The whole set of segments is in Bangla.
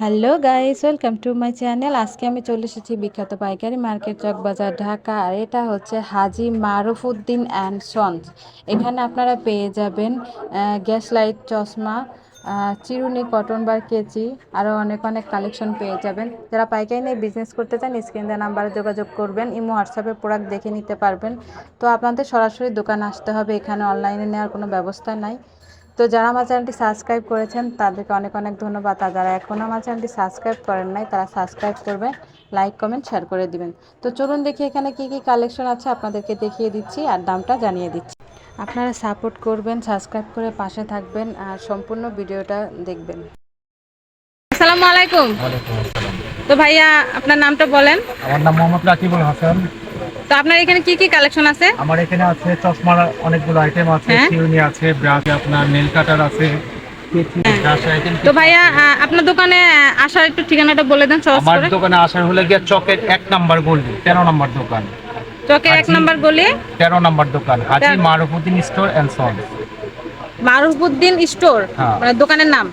Hello guys, welcome to my channel. আজকে আমি চলে এসেছি বিখ্যাত পাইকারি মার্কেট চক বাজার ঢাকা, আর এটা হচ্ছে হাজি মারুফুদ্দিন অ্যান্ড সন্স। এখানে আপনারা পেয়ে যাবেন গ্যাস লাইট, চশমা চিরুনি, কটন বার কেচি আরও অনেক অনেক কালেকশন পেয়ে যাবেন। যারা পাইকারি নিয়ে বিজনেস করতে চান, স্ক্রিন দেওয়া নাম্বারে যোগাযোগ করবেন, ইমো হোয়াটসঅ্যাপে প্রোডাক্ট দেখে নিতে পারবেন। তো আপনাদের সরাসরি দোকান আসতে হবে, এখানে অনলাইনে নেওয়ার কোনো ব্যবস্থা নাই। তো যারা আমার চ্যানেলটি সাবস্ক্রাইব করেছেন তাদেরকে অনেক অনেক ধন্যবাদ। আর যারা এখনও আমার চ্যানেলটি সাবস্ক্রাইব করেন নাই তারা সাবস্ক্রাইব করবেন লাইক কমেন্ট শেয়ার করে দিবেন। তো চলুন দেখি এখানে কি কি কালেকশন আছে আপনাদেরকে দেখিয়ে দিচ্ছি আর দামটা জানিয়ে দিচ্ছি। আপনারা সাপোর্ট করবেন সাবস্ক্রাইব করে পাশে থাকবেন আর সম্পূর্ণ ভিডিওটা দেখবেন। আসসালামু আলাইকুম। তো ভাইয়া আপনার নামটা বলেন। আমার নাম মোহাম্মদ রাকিবুল হাসান। তো আপনার এখানে কি কি কালেকশন আছে? আমার এখানে আছে চশমার অনেকগুলো আইটেম আছে হ্যাঁ। চিরুনি আছে ব্রাশ আপনার নেল কাটার আছে আইটেম তো ভাইয়া আপনার দোকানে আসার একটু ঠিকানাটা বলে দেন সহজ আমার দোকানে আসার হলে গিয়ে চকের এক নাম্বার গলি তেরো নাম্বার দোকান। চকের এক হাজি- নাম্বার গলি? তেরো নাম্বার দোকান Haji Marufuddin store and son Marufuddin store হ্যাঁ। মানে দোকানের নাম?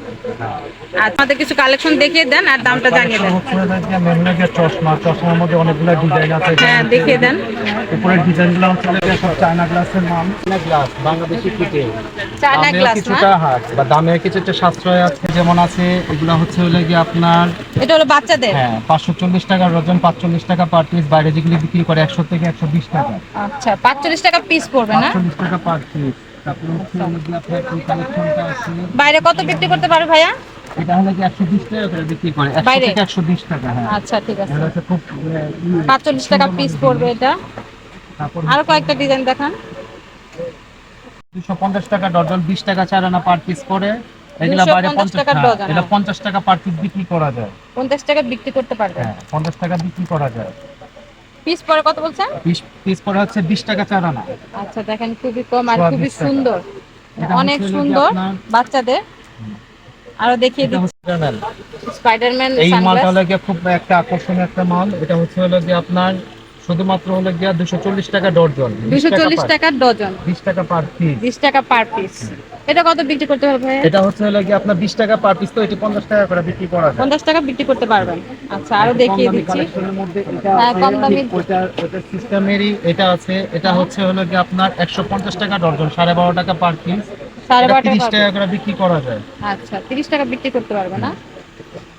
আর আমাদের কিছু কালেকশন দেখিয়ে দেন আর দামটা জানিয়ে দেন। চশমা চশমার মধ্যে অনেকগুলো ডিজাইন আছে। হ্যাঁ দেখিয়ে দেন। উপরের ডিজাইনগুলো হচ্ছে সব চায়না গ্লাসের নাম। গ্লাস বাংলাদেশি কিটে চায়না গ্লাস কিছুটা হাট বা দামে কিছুটা সাশ্রয় আছে যেমন আছে এগুলো হচ্ছে হলে গিয়ে আপনার এটা হলো বাচ্চাদের? হ্যাঁ পাঁচশো চল্লিশ টাকা ডজন পাঁচচল্লিশ টাকা পার পিস বাইরে যেগুলি বিক্রি করে একশো থেকে একশো বিশ টাকা। আচ্ছা পাঁচচল্লিশ টাকা পিস পড়বে না? পাঁচচল্লিশ টাকা পার পিস বাইরে কত বিক্রি করতে পারবে ভাইয়া? এটা হলো কি একশো বিশ টাকা করে বিক্রি করে। একশো বাইরে? থেকে একশো বিশ টাকা হ্যাঁ। আচ্ছা ঠিক আছে। এগুলো খুব পাঁচচল্লিশ টাকা পিস পড়বে এটা। আরও কয়েকটা ডিজাইন দেখান। দুশো পঞ্চাশ টাকা ডজন বিশ টাকা চার আনা পার পিস করে। এগুলা বাইরে পঞ্চাশ টাকা ডজন, এটা হ্যাঁ। পঞ্চাশ টাকা পার পিস বিক্রি করা যায়। পঞ্চাশ টাকা বিক্রি করতে পারবে। হ্যাঁ পঞ্চাশ টাকা বিক্রি করা যায়। পিস পরে কত বলছেন? পিস পরে হচ্ছে বিশ টাকা চার আনা আচ্ছা দেখেন খুবই কম আর খুবই সুন্দর। অনেক সুন্দর বাচ্চাদের। আরও দেখিয়ে দিচ্ছি। স্পাইডারম্যান এই মালটা হলো খুব একটা আকর্ষণীয় একটা মাল। এটা হচ্ছে হলো যে আপনার শুধুমাত্র হলো গিয়ে দুশো চল্লিশ টাকা ডর্জন দুশো চল্লিশ টাকা ডজন। বিশ টাকা পার পিস বিশ টাকা পার পিস এটা কত বিক্রি করতে পারবে? এটা হচ্ছে হলো গিয়ে আপনার বিশ টাকা পার পিস তো এটি পঞ্চাশ টাকা করে বিক্রি করা যায়। পঞ্চাশ টাকা বিক্রি করতে পারবেন। আচ্ছা আরও দেখিয়ে দিচ্ছি। হ্যাঁ, কম দামি- ঠিক ওইটা ওইটা সিস্টেমেরই এটা আছে। এটা হচ্ছে হলো গিয়ে আপনার একশো পঞ্চাশ টাকা ডজন সাড়ে বারো টাকা পার পিস সাড়ে বারো তিরিশ টাকা টাকা করে বিক্রি করা যায়। আচ্ছা তিরিশ টাকা বিক্রি করতে পারবে না।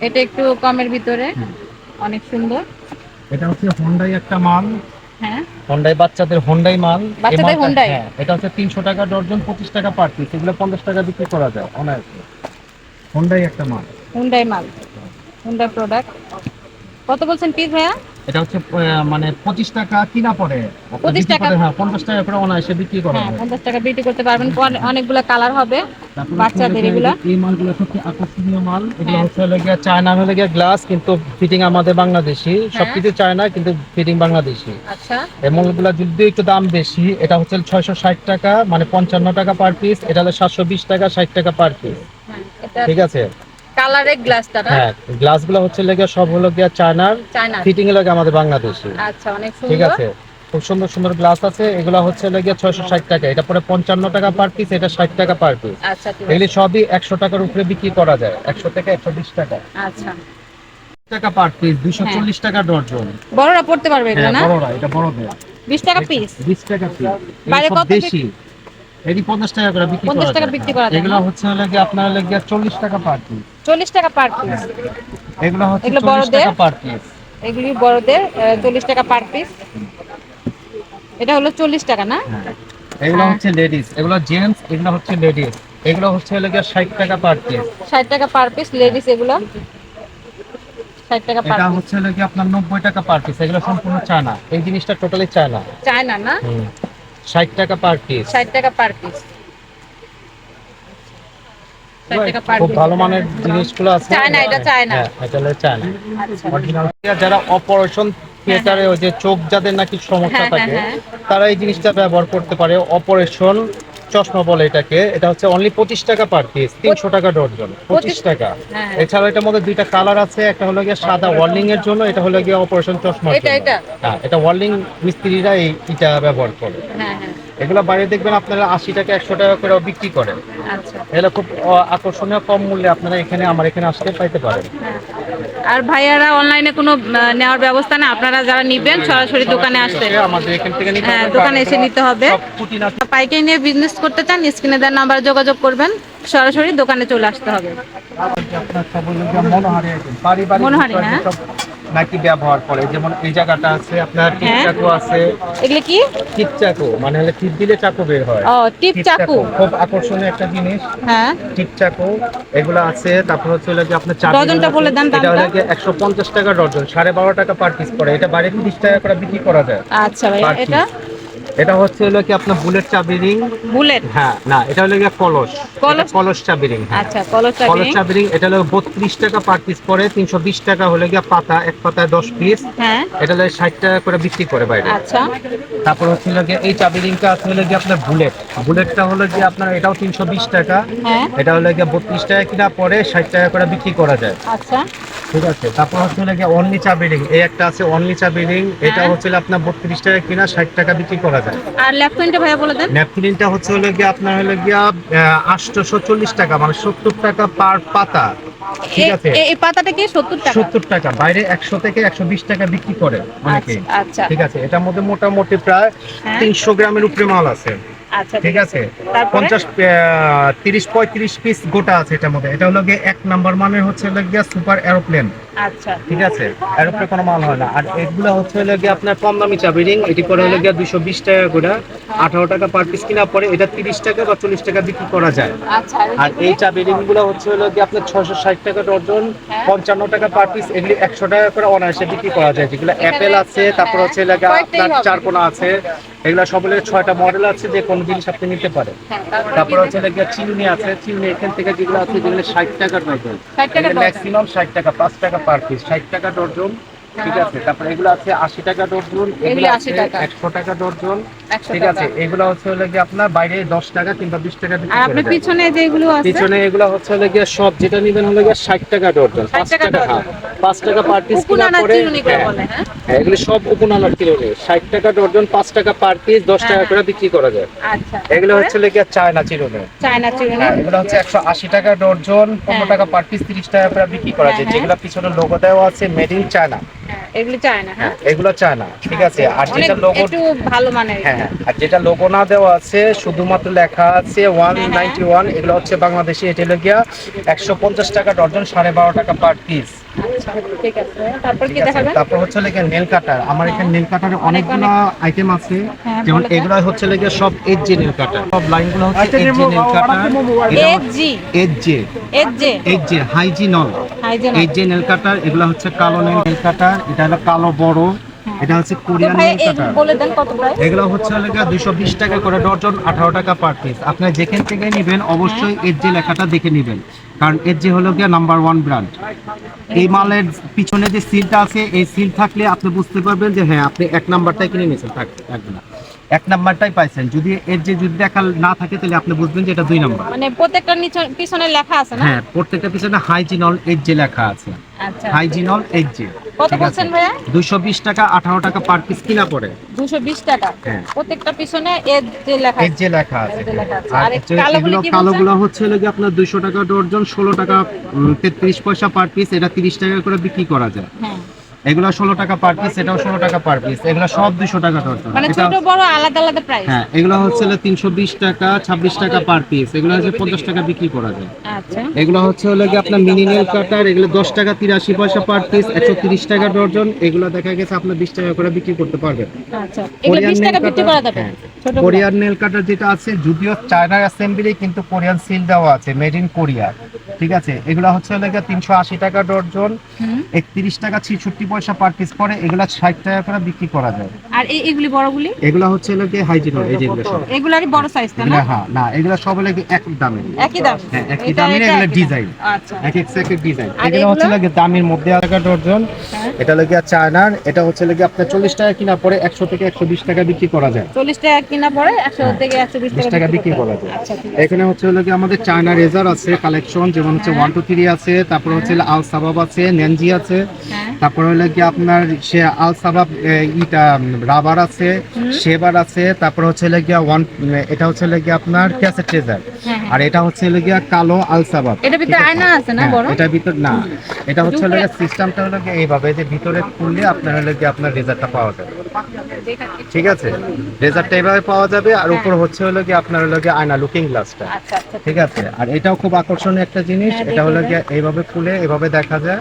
এটা একটু কমের ভিতরে। অনেক সুন্দর। এটা হচ্ছে হোন্ডাই একটা মাল। হ্যাঁ। হোন্ডাই বাচ্চাদের হোন্ডাই মাল। বাচ্চাদের হোন্ডাই? হ্যাঁ, এটা হচ্ছে তিনশো টাকা ডর্জন পঁচিশ টাকা পার পিস এগুলো পঞ্চাশ টাকা বিক্রি করা যায় অনায়াসে। হোন্ডাই একটা মাল। হুন্ডাই মাল। হুন্ডাই প্রোডাক্ট কত বলছেন পিস ভাইয়া? এটা হচ্ছে মানে পঁচিশ টাকা কিনা পরে 25 টাকা? হ্যাঁ পঞ্চাশ টাকা করে অনায়াসে বিক্রি করা হ্যাঁ পঞ্চাশ টাকা বিক্রি করতে পারবেন অনে- অনেকগুলো কালার হবে বাচ্চাদের এগুলা? এই মালগুলো সবচেয়ে আকর্ষণীয় মাল এগুলো হ্যাঁ। হচ্ছে হলো গিয়া চায়না হলে গিয়া গ্লাস কিন্তু ফিটিং আমাদের বাংলাদেশি হ্যাঁ। সবকিছু চায়না কিন্তু ফিটিং বাংলাদেশি আচ্ছা এই মালগুলো যদি একটু দাম বেশি এটা হচ্ছে ছয়শো ষাট টাকা মানে পঞ্চান্ন টাকা পার পিস এটা হলো সাতশো বিশ টাকা ষাট টাকা পার পিস হ্যাঁ ঠিক আছে কালারের গ্লাসটা না? হ্যাঁ গ্লাসগুলো হচ্ছে লেগে সব হলো গিয়া চায়নার ফিটিং এর লাগে আমাদের বাংলাদেশি। আচ্ছা অনেক ঠিক আছে? খুব সুন্দর সুন্দর গ্লাস আছে এগুলো হচ্ছে লেগে ছয়শো ষাট টাকা। এটা পরে পঞ্চান্ন টাকা পার পিস এটা ষাট টাকা পার পিস আচ্ছা এগুলি সবই একশো টাকার উপরে বিক্রি করা যায় একশো থেকে একশো বিশ টাকা। আচ্ছা। টাকা পার পিস দুশো চল্লিশ টাকা ডর্জন বড়রা পড়তে পারবে এগুলো হ্যাঁ না? বড়রা এটা বড়দের। বিশ টাকা পিস বিশ টাকা পিস বাইরে কত দেশি। এটি পঞ্চাশ টাকা করে বিক্রি 50 করা যায়। এগুলো হচ্ছে হলো আপনার হলো গিয়ে চল্লিশ টাকা পার পিস চল্লিশ টাকা পার পিস এগুলো হচ্ছে এগুলো বড়দের? পার পিস এগুলি বড়দের চল্লিশ টাকা পার পিস এটা হলো চল্লিশ টাকা না? হ্যাঁ। এগুলো। হচ্ছে লেডিস এগুলো জেন্টস এগুলো হচ্ছে লেডিস এগুলো হচ্ছে হলো ষাট টাকা পার পিস ষাট টাকা পার পিস লেডিস এগুলো। ষাট টাকা পার এটা হচ্ছে হলো আপনার নব্বই টাকা পার পিস এগুলো সম্পূর্ণ চায়না। এই জিনিসটা টোটালি চায়না। চায়না না? ষাট টাকা পার পিস ষাট টাকা পার পিস খুব ভালো মানের জিনিসগুলো আছে। চায়না, এটা চায়না। হ্যাঁ এটা চায়না। আচ্ছা। অরিজিনাল যারা অপারেশন থিয়েটারে ওই যে চোখ যাদের নাকি সমস্যা হ্যাঁ, থাকে হ্যাঁ, তারা এই জিনিসটা ব্যবহার করতে পারে। অপারেশন চশমা বলে এটাকে। এটা হচ্ছে অনলি পঁচিশ টাকা পার পিস তিনশো টাকা ডর্জন পঁচিশ টাকা। হ্যাঁ। এছাড়া এটার মধ্যে দুইটা কালার আছে একটা হলো গিয়ে সাদা ওয়ার্লিং এর জন্য এটা হলো গিয়ে অপারেশন চশমা এটা? হ্যাঁ ওয়ার্লিং মিস্ত্রিরা এই এটা ব্যবহার করে। হ্যাঁ হ্যাঁ। এগুলো বাইরে দেখবেন আপনারা আশি টাকা একশো টাকা করে বিক্রি করেন আচ্ছা এগুলো খুব আকর্ষণীয় কম মূল্যে আপনারা এখানে আমার এখানে আসতে পাইতে পারেন হ্যাঁ। আর ভাইয়ারা অনলাইনে কোনো নেওয়ার ব্যবস্থা না আপনারা যারা নিবেন সরাসরি দোকানে আসতে আমাদের এখান থেকে নিতে হ্যাঁ, হবে। দোকানে এসে নিতে হবে। পাইকারি নিয়ে বিজনেস করতে চান স্ক্রিনে দেওয়ার নাম্বার যোগাযোগ করবেন সরাসরি দোকানে চলে আসতে হবে গিয়ে মনোহারি item, নাকি ব্যবহার করে যেমন এই জায়গাটা আছে আপনার টিপ হ্যাঁ। চাকু আছে। এগুলো কি? টিপ চাকু মানে হলে টিপ দিলে চাকু বের হয়। ও টিপ চাকু খুব আকর্ষণীয় একটা জিনিস। হ্যাঁ। টিপ চাকু এগুলো আছে তারপর হচ্ছে যে আপনার চাবি ডজনটা বলে দেন এটা হলো দামটা। গিয়ে একশো পঞ্চাশ টাকা ডজন সাড়ে বারো টাকা পার পিস পড়ে। এটা বাইরে তিরিশ টাকা করে বিক্রি করা যায়। আচ্ছা ভাই এটা? এটা হচ্ছে হলো কি আপনার বুলেট চাবি রিং বুলেট? হ্যাঁ না এটা হলো গিয়ে কলস। কলস? কলস চাবি রিং হ্যাঁ। আচ্ছা কলস চাবি কলস চাবি রিং এটা হলো বত্রিশ টাকা পার পিস পড়ে তিনশো বিশ টাকা হলে গিয়ে পাতা এক পাতায় দশ পিস হ্যাঁ। এটা হলো ষাট টাকা করে বিক্রি করে বাইরে। আচ্ছা। তারপর হচ্ছে হলো গিয়ে এই চাবি রিংটা আছে হলো গিয়ে আপনার বুলেট। বুলেটটা হলো গিয়ে আপনার এটাও তিনশো বিশ টাকা। হ্যাঁ। এটা হলো গিয়ে বত্রিশ টাকা কিনা পরে ষাট টাকা করে বিক্রি করা যায়। আচ্ছা। ঠিক আছে। তারপর হচ্ছে গিয়ে অনলি চাবি রিং এই একটা আছে অনলি রিং এটা হ্যাঁ। হচ্ছে আপনার বত্রিশ টাকা কিনা ষাট টাকা বিক্রি করা যায়। আর ল্যাপটপটা ভাইয়া বলে দেন। ন্যাপথিলিনটা হচ্ছে হলো গিয়ে আপনার হলো গিয়া আটশোশো চল্লিশ টাকা মানে সত্তর টাকা পার পাতা। ঠিক আছে? এই পাতাটা কি সত্তর টাকা? সত্তর টাকা। বাইরে একশো থেকে একশো বিশ টাকা বিক্রি করে অনেকে। আচ্ছা, আচ্ছা। ঠিক আছে? এটার মধ্যে মোটামুটি প্রায় হ্যাঁ। তিনশো গ্রামের উপরে মাল আছে। ঠিক আছে। পঞ্চাশ তিরিশ পঁয়ত্রিশ পিস গোটা আছে এটার মধ্যে। এটা হলো গিয়ে এক নাম্বার মানের হচ্ছে হলো গিয়া সুপার এরোপ্লেন আচ্ছা। ঠিক আছে? এরোপ্লেন কোনো মাল হয় না। আর এগুলো হচ্ছে হলো গিয়ে আপনার কম দামি চাবি রিং এটি করে হলো গিয়ে দুশো বিশ টাকা করে আঠারো টাকা পার পিস কিনা পরে এটা তিরিশ টাকা বা চল্লিশ টাকা বিক্রি করা যায়। আচ্ছা আর এই চাবি রিংগুলো হচ্ছে হলো গিয়ে আপনার ছশো ষাট টাকা ডজন হ্যাঁ। পঞ্চান্ন টাকা পার পিস এগুলি একশো টাকা করে অনায়াসে বিক্রি করা যায়। যেগুলো অ্যাপেল আছে তারপর হচ্ছে হলো গিয়ে আপনার চারকোনা আছে। এগুলো সবগুলো ছয়টা মডেল আছে যে কোনো জিনিস আপনি নিতে পারেন। হ্যাঁ, তারপর হচ্ছে গিয়ে চিমনি আছে চিমনি এখান থেকে যেগুলো আছে যেগুলো ষাট টাকার ডজন 60 টাকা ম্যাক্সিমাম ষাট টাকা পাঁচ টাকা পার পিস ষাট টাকা ডজন ঠিক আছে? তারপর এগুলো আছে আশি টাকা ডজন এগুলো এগুলো 80 আছে। একশো টাকা ডজন ঠিক আছে? এগুলো হচ্ছে হলো গিয়ে আপনার বাইরে দশ টাকা কিংবা বিশ টাকা আর আপনার পিছনে যেগুলো আছে? পিছনে এগুলো হচ্ছে হলো গিয়ে সব যেটা নেবেন হলো গিয়ে ষাট টাকা ডজন 60 পাঁচ টাকা। হ্যাঁ, পাঁচ টাকা পার পিস পরে হ্যাঁ, হ্যাঁ? হ্যাঁ, এগুলো সব উপনানার কিলো নেই ষাট টাকা ডজন পাঁচ টাকা পার পিস দশ টাকা। করে বিক্রি করা যায়। আচ্ছা এগুলো হচ্ছে হলো গিয়ে চায়না চিরুনি চায়না চিরুনি এগুলো হচ্ছে একশো আশি টাকা ডজন পনেরো। টাকা পার পিস তিরিশ টাকা করে বিক্রি করা যায়। যেগুলো পিছনে লোগো দেওয়া আছে মেড ইন চায়না হ্যাঁ, চায়না হ্যাঁ? এগুলো চায়না ঠিক আছে। আর যেটা লোগো একটু ভালো মানের হ্যাঁ আর যেটা লোগো না দেওয়া আছে শুধুমাত্র লেখা আছে ওয়ান হ্যাঁ, নাইনটি ওয়ান এগুলো হচ্ছে বাংলাদেশি এটা হলো গিয়া একশো পঞ্চাশ টাকা ডর্জন সাড়ে বারো টাকা পার পিস আচ্ছা। ঠিক আছে। তারপর কি দেখাবেন? তারপর হচ্ছে লেগে নেল কাটার আমার এখানে নেল কাটারের অনেকগুলো আইটেম আছে। হ্যাঁ, যেমন এগুলো হচ্ছে লেগে সব এইচ জি নেল কাটার সব লাইনগুলো হচ্ছে H G nail cutter F G H J F J হাইজিনল হাইজেন এইচ জে নেল কাটার এগুলো হচ্ছে কালো নেল কাটার এটা হলো কালো বড় এটা হচ্ছে কোরিয়ান নেল কাটার বলে দেন কত প্রাইস এগুলো হচ্ছে দুশো বিশ টাকা করে ডজন আঠারো টাকা পার পিস আপনি যেখান থেকে নেবেন অবশ্যই এর যে লেখাটা দেখে নেবেন। কারণ এর যে হলো গিয়ে নাম্বার ওয়ান ব্র্যান্ড এই মালের পিছনে যে সিলটা আছে এই সিল থাকলে আপনি বুঝতে পারবেন যে হ্যাঁ আপনি এক নাম্বারটাই কিনে নিয়েছেন থাক- থাকবে না। এক নাম্বারটাই পাইছেন। যদি এর যে যদি দেখা না থাকে তাহলে আপনি বুঝবেন যে এটা দুই নাম্বার। মানে প্রত্যেকটা পিছনে লেখা আছে না? হ্যাঁ প্রত্যেকটা পিছনে হাইজিনল এর যে লেখা আছে। আচ্ছা। হাইজিনল এর যে কত বলছেন ভাইয়া? দুইশো বিশ টাকা আঠারো টাকা পার পিস কিনা পড়ে। দুশো বিশ টাকা। হ্যাঁ। প্রত্যেকটা পিছনে এজ যে লেখা এজ যে লেখা আছে। আর হচ্ছে কালোগুলি কি বলছেন? কালোগুলো হচ্ছে হলো আপনার দুইশো টাকা ডর্জন ষোলো টাকা তেত্রিশ পয়সা পার পিস এটা তিরিশ টাকা করে বিক্রি করা যায়। হ্যাঁ। এগুলো ষোলো টাকা পার পিস এটাও ষোলো টাকা পার পিস এগুলো সব দুইশো টাকা ডর্জন মানে ছোট বড় আলাদা আলাদা প্রাইস হ্যাঁ এগুলো হচ্ছে তিনশো বিশ টাকা ছাব্বিশ টাকা পার পিস এগুলো হচ্ছে পঞ্চাশ টাকা বিক্রি করা যায়। আচ্ছা। এগুলো হচ্ছে হলো গিয়ে আপনার মিনিনেল কাটার এগুলো দশ টাকা তিরাশি পয়সা পার পিস একশো তিরিশ টাকা ডর্জন এগুলো দেখা গেছে আপনার বিশ টাকা করে বিক্রি করতে পারবেন। কোরিয়ান নেল কাটার যেটা আছে যদিও চায়নার অ্যাসেম্বলি কিন্তু কোরিয়ান সিল দেওয়া আছে মেড ইন কোরিয়া ঠিক আছে এগুলো হচ্ছে লেগে তিনশো আশি টাকা ডর্জন হুম। একত্রিশ টাকা ছিষট্টি পয়সা পার পিস পরে এগুলা ষাট টাকা করে বিক্রি করা যায় আর এই এগুলি বড়গুলি? এগুলো হচ্ছে লেগে হাইজিন এই যেগুলো সব। এগুলারই বড় সাইজ তাই না? হ্যাঁ না এগুলো সব লেগে এক দামে একই দাম। হ্যাঁ, একই এগুলো design। আচ্ছা। এক এক এক ডিজাইন। এগুলো হচ্ছে লাগে দামের মধ্যে টাকা ডর্জন। হ্যাঁ। এটা লাগে চায়নার এটা হচ্ছে লাগে আপনার চল্লিশ টাকা কিনা পরে একশো থেকে একশো বিশ টাকা বিক্রি করা যায়। চল্লিশ টাকা কিনা পরে একশো থেকে একশো বিশ বিশ টাকা বিক্রি করা যায়। আচ্ছা এখানে হচ্ছে হলো কি আমাদের চায়না রেজার আছে কালেকশন যেমন হচ্ছে ওয়ান টু থ্রি আছে তারপর হচ্ছে আল সাবাব আছে ন্যানজি আছে হ্যাঁ। তারপর হলো কি আপনার সে আল সাবাব ইটা রাবার আছে শেবার আছে তারপর হচ্ছে হলো গিয়া ওয়ান এটা হচ্ছে হলো গিয়া আপনার ক্যাসেট ট্রেজার হ্যাঁ, আর এটা হচ্ছে হলো গিয়া কালো আল সাবাব এটার ভিতরে আয়না আছে না হ্যাঁ, বড়? এটার ভিতর না। এটা হচ্ছে হলো সিস্টেমটা হলো গিয়ে এইভাবে যে ভিতরে খুললে আপনার হলো গিয়ে আপনার রেজাল্টটা পাওয়া যাবে। ঠিক আছে? রেজাল্টটা এইভাবে পাওয়া যাবে আর উপর হচ্ছে হলো গিয়ে আপনার হলো গিয়ে আয়না লুকিং গ্লাসটা আচ্ছা আচ্ছা। ঠিক আছে? আর এটাও খুব আকর্ষণীয় একটা জিনিস হ্যাঁ, এটা হলো গিয়ে এইভাবে খুলে এভাবে দেখা যায়।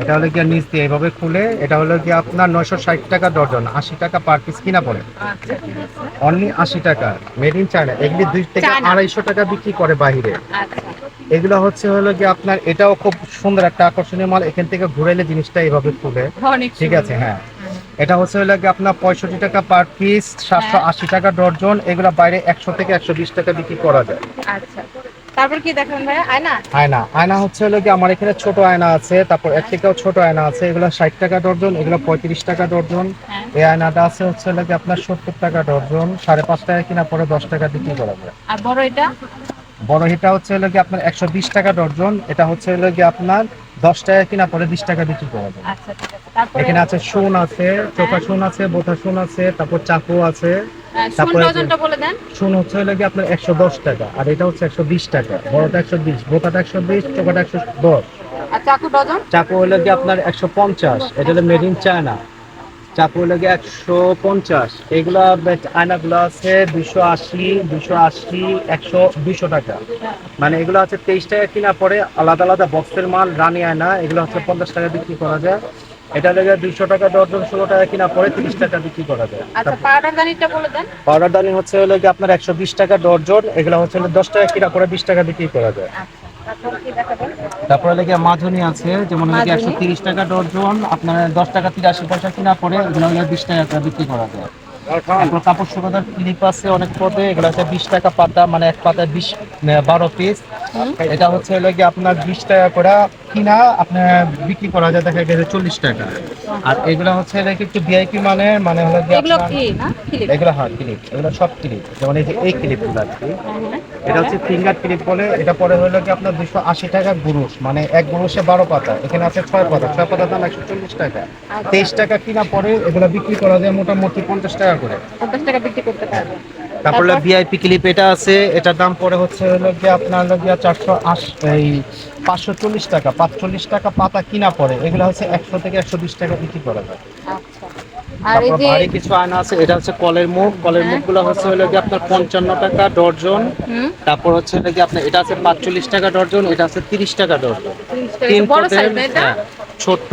এটা হলো কি নিচ দিয়ে এইভাবে খুলে এটা হলো কি আপনার নয়শো ষাট টাকা ডজন আশি টাকা পার পিস কিনা পড়ে। আচ্ছা অনলি আশি টাকা মেড ইন চায়না এগুলি দুই থেকে। আড়াইশো টাকা বিক্রি করে বাইরে আচ্ছা। এগুলো হচ্ছে হলো কি আপনার এটাও খুব সুন্দর একটা আকর্ষণীয় মাল এখান থেকে ঘুরাইলে জিনিসটা এইভাবে খুলে। ঠিক আছে হ্যাঁ। এটা হচ্ছে হলো কি আপনার পঁয়ষট্টি টাকা পার পিস সাতশো। আশি টাকা ডর্জন এগুলো বাইরে একশো থেকে একশো বিশ টাকা বিক্রি করা যায়। আচ্ছা। তারপর কি দেখেন ভাই আয়না? আয়না। আয়না হচ্ছে হলো কি আমার এখানে ছোট আয়না আছে তারপর এর থেকেও ছোট আয়না আছে। এগুলো ষাট টাকা ডর্জন এগুলো পঁয়ত্রিশ টাকা ডর্জন হ্যাঁ। এই আয়নাটা আছে হচ্ছে হলো কি আপনার সত্তর টাকা ডর্জন সাড়ে পাঁচ টাকা কিনা পরে দশ টাকা বিক্রি করা যায়। আর বড় এটা? বড় এটা হচ্ছে হলো কি আপনার একশো বিশ টাকা ডর্জন এটা হচ্ছে হলো কি আপনার দশ টাকা কিনা পরে বিশ টাকা বিক্রি করা যায়। আচ্ছা এখানে আছে শুন আছে চোখা সোন আছে বোথা সোন আছে তারপর চাকু আছে। তারপর শুন হচ্ছে হলো কি আপনার একশো দশ টাকা আর এটা হচ্ছে একশো বিশ টাকা বড়টা একশো বিশ বোথাটা একশো বিশ চোখাটা একশো দশ। চাকু হলে চাকু আপনার একশো পঞ্চাশ এটা হলো মেড ইন চায়না চাকু গিয়ে একশো পঞ্চাশ। এগুলা আয়নাগুলো আছে দুশো আশি দুশো আশি একশো দুশো টাকা। মানে এগুলো হচ্ছে তেইশ টাকা কিনা পরে আলাদা আলাদা বক্সের মাল রানি আয়না এগুলো হচ্ছে পঞ্চাশ টাকা বিক্রি করা যায়। এটা লেগে দুইশো টাকা ডর্জন ষোলো টাকা কিনা পরে তিরিশ টাকা বিক্রি করা যায়। আচ্ছা পাউডার দেন। হচ্ছে হলো আপনার একশো বিশ টাকা ডর্জন এগুলো হচ্ছে দশ টাকা কিনা পরে বিশ টাকা বিক্রি করা যায়। আচ্ছা। তারপর লেগে মাঝুনি আছে যেমন নাকি? একশো তিরিশ টাকা ডর্জন আপনার দশ টাকা তিরাশি পয়সা কিনা পরে এগুলো হলে বিশ টাকা করে বিক্রি করা যায় তারপর কাপড় শুকানোর ক্লিপ আছে অনেক পদে এগুলো হচ্ছে বিশ টাকা পাতা মানে এক পাতায় বিশ বারো পিস এটা হচ্ছে হলো কি আপনার বিশ টাকা করে কিনা আপনার বিক্রি করা যায় দেখা গেছে চল্লিশ টাকা। আর এগুলো হচ্ছে হলো একটু ভিআইপি মানে মানে হলো কি? এগুলো ক্লিপ। এগুলো হ্যাঁ ক্লিপ। এগুলো সব ক্লিপ। যেমন এই যে এই ক্লিপগুলো আর এটা হচ্ছে ফিঙ্গার ক্লিপ বলে এটা পরে হলো কি আপনার দুশো আশি টাকা গুরুষ মানে এক গুরুষে বারো পাতা। এখানে আছে ছয় পাতা। ছয় পাতার দাম একশো চল্লিশ টাকা। তেইশ টাকা কিনা পরে এগুলো বিক্রি করা যায় মোটামুটি পঞ্চাশ টাকা করে। পঞ্চাশ টাকা বিক্রি করতে পারবেন তারপর ভিআইপি ক্লিপ এটা আছে এটার দাম পরে হচ্ছে হলো গিয়ে আপনার হলো গিয়ে চারশো আশি এই পাঁচশো চল্লিশ টাকা পাঁচচল্লিশ টাকা পাতা কিনা পরে এগুলো হচ্ছে একশো থেকে একশো বিশ টাকা বিক্রি করা যায়। আচ্ছা। আর এই তারপর যে ভারী কিছু আয়না আছে এটা হচ্ছে কলের মুখ কলের হ্যাঁ। মুখগুলো হচ্ছে হলো গিয়ে আপনার পঞ্চান্ন টাকা ডর্জন। তারপর হচ্ছে হলো গিয়ে আপনার এটা আছে পাঁচচল্লিশ টাকা ডর্জন এটা আছে তিরিশ টাকা ডর্জন। 30 টাকা। তিন ছোট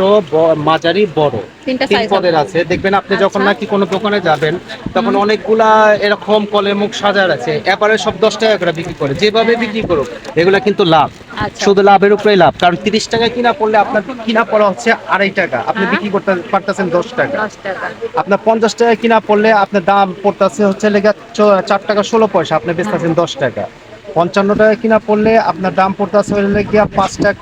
মাঝারি বড়। তিন পদের আছে। দেখবেন আপনি যখন আচ্ছা। নাকি কোনো দোকানে যাবেন তখন অনেকগুলা এরকম কলের মুখ সাজার আছে এবারে সব দশ টাকা করে বিক্রি করে। যেভাবে বিক্রি করুক এগুলা কিন্তু লাভ। আচ্ছা। শুধু লাভের উপরেই লাভ। কারণ তিরিশ টাকা কিনা পড়লে আপনার কিনা পড়া হচ্ছে আড়াই টাকা। আপনি হ্যাঁ। বিক্রি করতে পারতেছেন দশ টাকা। আপনার পঞ্চাশ টাকা কিনা পড়লে আপনার দাম পড়তেছে হচ্ছে লেগে চার টাকা ষোলো পয়সা। আপনি বেচতেছেন দশ টাকা। পঞ্চান্ন টাকা কিনা পড়লে আপনার দাম পড়তেছে হলে গিয়া পাঁচ টাকা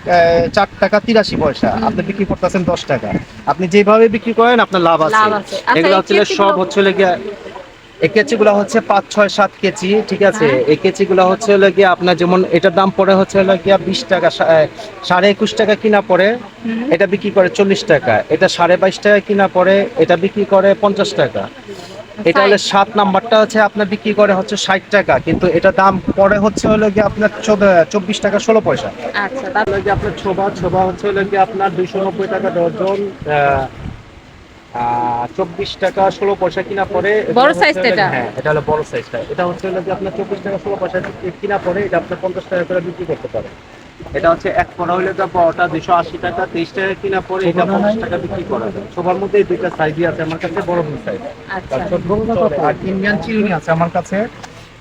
চার টাকা তিরাশি পয়সা। আপনি বিক্রি করতেছেন দশ টাকা। আপনি যেভাবে বিক্রি করেন আপনার লাভ আছে। আচ্ছা, এগুলো হচ্ছে সব হচ্ছে লেগে এই কেচিগুলো হচ্ছে পাঁচ ছয় সাত কেজি ঠিক আছে? হ্যাঁ। এই কেচিগুলো হচ্ছে হলো গিয়ে আপনার যেমন এটার দাম পড়ে হচ্ছে হলো গিয়া বিশ টাকা সাড়ে একুশ টাকা কিনা পড়ে। এটা বিক্রি করে চল্লিশ টাকা। এটা সাড়ে বাইশ টাকা কিনা পড়ে। এটা বিক্রি করে পঞ্চাশ টাকা। এটা হলো সাত নাম্বারটা হচ্ছে আপনার বিক্রি করে হচ্ছে ষাট টাকা কিন্তু এটা দাম পরে হচ্ছে হলো গিয়ে আপনার চব্বিশ টাকা ষোলো পয়সা। আচ্ছা তারপর হলো গিয়ে আপনার ছোবা ছোবা হচ্ছে হলো গিয়ে আপনার দুইশো নব্বই টাকা ডজন চব্বিশ টাকা ষোলো পয়সা কিনা পরে বড় সাইজটা এটা? হ্যাঁ এটা হলো বড় সাইজটা এটা হচ্ছে হলো গিয়ে আপনার চব্বিশ টাকা ষোলো পয়সা কিনা পরে এটা আপনার পঞ্চাশ টাকা করে বিক্রি করতে পারে। এটা হচ্ছে এক পড়া হলে তো ওটা দুশো আশি টাকা তেইশ টাকা কিনা পরে এটা পঞ্চাশ টাকা বিক্রি করা যায়। সবার মধ্যে এই দুইটা সাইজই আছে আমার কাছে বড় বড় সাইজ আচ্ছা। আর ইন্ডিয়ান চিরুনি আছে আমার কাছে।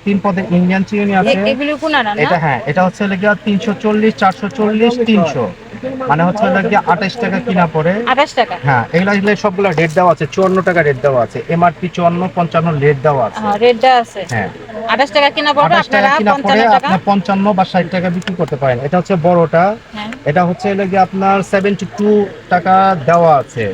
তিন পদে ইন্ডিয়ান আছে। এটা হ্যাঁ এটা হচ্ছে লেগে তিনশো চল্লিশ চারশো চল্লিশ তিনশো। মানে হচ্ছে লেগে আঠাশ টাকা কিনা পরে আঠাশ টাকা। হ্যাঁ এগুলা এগুলো সবগুলো রেট দেওয়া আছে চুয়ান্ন টাকা রেট দেওয়া আছে এমআরপি চুয়ান্ন পঞ্চান্ন রেট দেওয়া আছে। হ্যাঁ রেডটা আছে। হ্যাঁ। আঠাশ টাকা কিনা টাকা আপনারা পঞ্চান্ন টাকা। পঞ্চান্ন বা ষাট টাকা বিক্রি করতে পারেন। এটা হচ্ছে বড়টা। হ্যাঁ। এটা হচ্ছে লেগে আপনার সেভেন্টি টু টাকা দেওয়া আছে।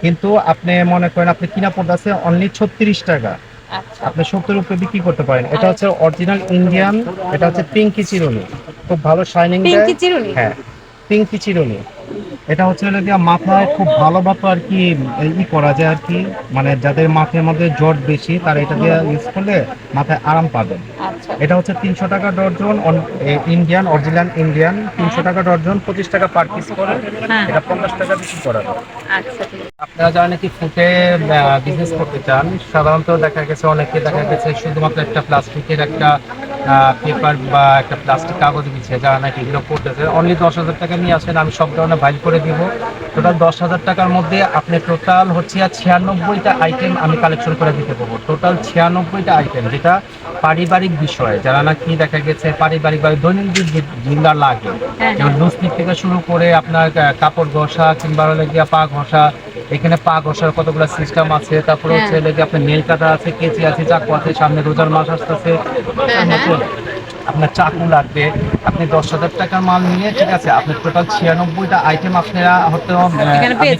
কিন্তু আপনি মনে করেন আপনি কিনা পড়তেছে অনলি ছত্রিশ টাকা। আচ্ছা। আপনি সত্তর উপরে বিক্রি করতে পারেন। এটা হচ্ছে অরিজিনাল ইন্ডিয়ান এটা হচ্ছে পিঙ্কি চিরুনি। খুব ভালো শাইনিং পিঙ্কি চিরুনি? হ্যাঁ। পিঙ্কি চিরুনি। এটা হচ্ছে হলো গিয়ে মাথায় খুব ভালো মতো আর কি ই করা যায় আর কি। মানে যাদের মাথার মধ্যে জ্বর বেশি তারা এটা দিয়ে ইউজ করলে মাথায় আরাম পাবেন আচ্ছা। এটা হচ্ছে তিনশো টাকা ডর্জন ইন্ডিয়ান অরিজিনাল ইন্ডিয়ান তিনশো টাকা ডর্জন পঁচিশ টাকা পার পিস করে। হ্যাঁ। এটা পঞ্চাশ টাকা বিক্রি করা আচ্ছা আপনারা যারা নাকি ফুটে বিজনেস করতে চান সাধারণত দেখা গেছে অনেকে দেখা গেছে শুধুমাত্র একটা প্লাস্টিকের একটা পেপার বা একটা প্লাস্টিক কাগজ দিচ্ছে যারা নাকি এগুলো করতেছে অনলি দশ হাজার টাকা নিয়ে আসেন আমি সব ধরনের বাইল করে দিব টোটাল দশ হাজার টাকার মধ্যে আপনি টোটাল হচ্ছে আর ছিয়ানব্বইটা আইটেম আমি কালেকশন করে দিতে পারব টোটাল ছিয়ানব্বইটা আইটেম যেটা পারিবারিক বিষয় যারা নাকি দেখা গেছে পারিবারিক বা দৈনন্দিন জিনিসগুলো লাগে হ্যাঁ। যেমন লুসপিক থেকে শুরু করে আপনার কাপড় ঘষা কিংবা হলে গিয়া পা ঘষা এখানে পা ঘষার কতগুলো সিস্টেম আছে তারপরে হচ্ছে হ্যাঁ। লেগে আপনার নেল কাটা আছে কেচি আছে চাকু আছে সামনে রোজার মাস আসতেছে হ্যাঁ, হ্যাঁ। আপনার চাকু লাগবে আপনি দশ হাজার টাকার মাল নিয়ে ঠিক আছে আপনি টোটাল ছিয়ানব্বইটা আইটেম আপনারা হয়তো।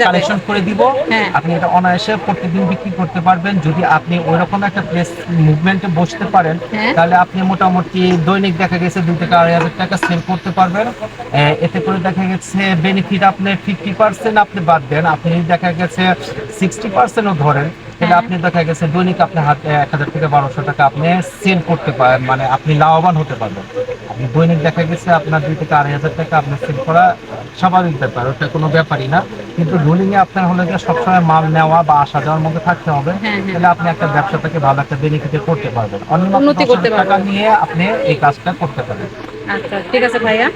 কালেকশন করে দিব হ্যাঁ। আপনি এটা অনায়াসে প্রত্যেকদিন বিক্রি করতে পারবেন যদি আপনি ওইরকম একটা প্লেস মুভমেন্টে বসতে পারেন হ্যাঁ। তাহলে আপনি মোটামুটি দৈনিক দেখা গেছে দুই থেকে আড়াই হাজার টাকা সেল করতে পারবেন এতে করে দেখা গেছে বেনিফিট আপনি ফিফটি পার্সেন্ট আপনি বাদ দেন আপনি দেখা গেছে সিক্সটি পার্সেন্টও ধরেন তাহলে। আপনি দেখা গেছে দৈনিক আপনি হাতে এক হাজার থেকে বারোশো টাকা আপনি সেল করতে পারেন মানে আপনি লাভবান হতে পারবেন। আপনি দৈনিক দেখা গেছে আপনার দুই থেকে আড়াই হাজার টাকা আপনি সেল করা স্বাভাবিক ব্যাপার ওটা কোনো ব্যাপারই না। কিন্তু রুলিংয়ে আপনার হলে গিয়ে সবসময় মাল নেওয়া বা আসা যাওয়ার মধ্যে থাকতে হবে হ্যাঁ, হ্যাঁ। তাহলে আপনি একটা ব্যবসা থেকে ভালো একটা বেনিফিটে করতে পারবেন। অন্য উন্নতি করতে টাকা নিয়ে আপনি এই কাজটা করতে পারেন আচ্ছা ঠিক আছে ভাইয়া।